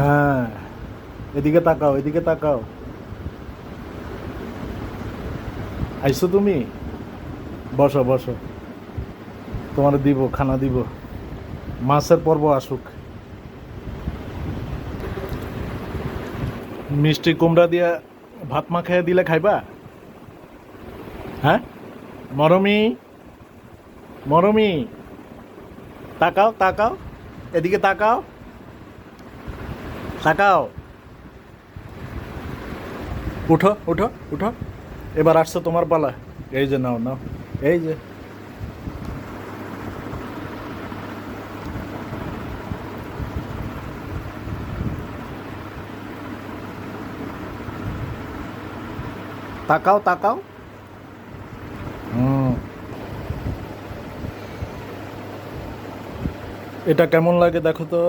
হ্যাঁ এদিকে তাকাও এদিকে তাকাও। আইসো তুমি? বসো বসো। তোমার দিব, খানা দিব। মাছের পর্ব আসুক। মিষ্টি কুমড়া দিয়া ভাত মাখাইয়া দিলে খাইবা? হ্যাঁ? মরমি মরমি। তাকাও তাকাও। এদিকে তাকাও। তাকাও উঠো উঠো উঠো। এবার আসছে তোমার পালা এই যে নাও নাও। এই যে। তাকাও তাকাও। এটা কেমন লাগে দেখো তো?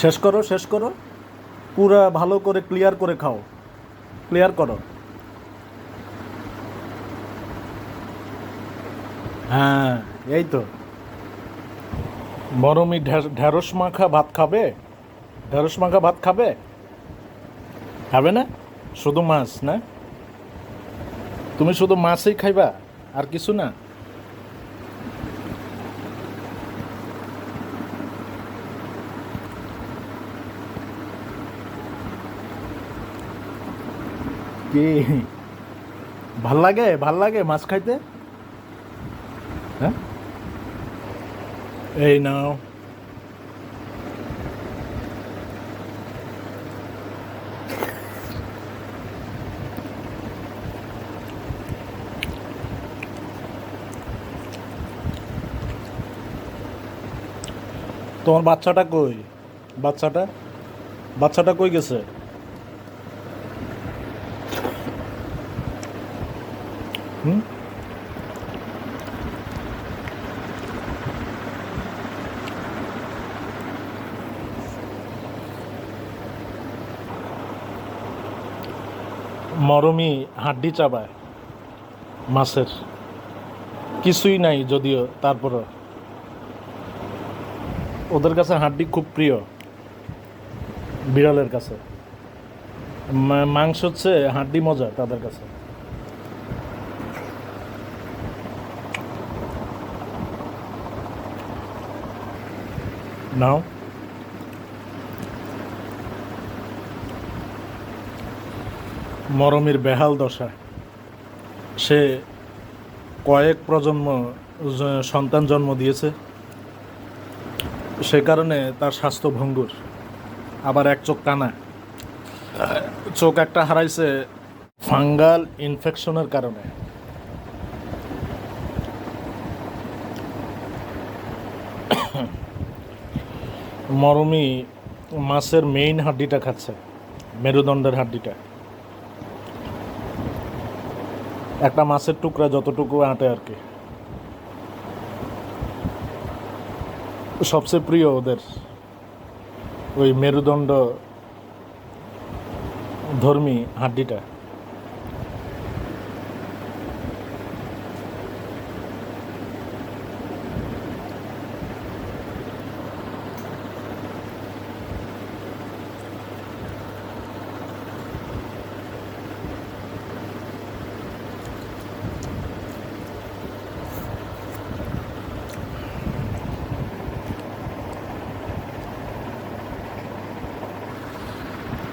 শেষ করো শেষ করো। পুরা ভালো করে ক্লিয়ার করে খাও। ক্লিয়ার করো। হ্যাঁ এই তো। মরমি ঢেঁড়স মাখা ভাত খাবে? ঢেঁড়স মাখা ভাত খাবে? খাবে না? শুধু মাছ, না? তুমি শুধু মাছই খাইবা, আর কিছু না? কি? ভালো লাগে? ভালো লাগে মাছ খাইতে? হ্যাঁ? এই নাও। তোমার বাচ্চাটা কই? বাচ্চাটা? বাচ্চাটা কই গেছে? হুম মরমি হাড্ডি চাবায়। মাছের। কিছুই নাই যদিও তারপরও। ওদের কাছে হাড্ডি খুব প্রিয়। বিড়ালের কাছে। মাংস হচ্ছে হাড্ডি মজা তাদের কাছে। নাও মরমের বেহাল দশা। সে কয়েক প্রজন্ম সন্তান জন্ম দিয়েছে। সে কারণে তার স্বাস্থ্য ভঙ্গুর। আবার এক চোখ টানা। চোখ একটা হারাইছে ফাঙ্গাল ইনফেকশনের কারণে। মরমি মাছের মেইন হাড্ডিটা খাচ্ছে, মেরুদণ্ডের হাড্ডিটা। একটা মাছের টুকরা যতটুকু আঁটে আর কি। সবচেয়ে প্রিয় ওদের ওই মেরুদণ্ড ধর্মী হাড্ডিটা।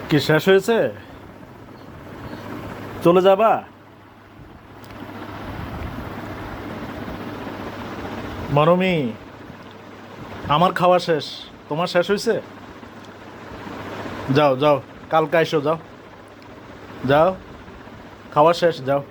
কি শেষ হয়েছে? চলে যাবা? মরমি আমার খাওয়া শেষ। তোমার শেষ হয়েছে? যাও যাও। কালকে এসো যাও। যাও। খাওয়া শেষ, যাও।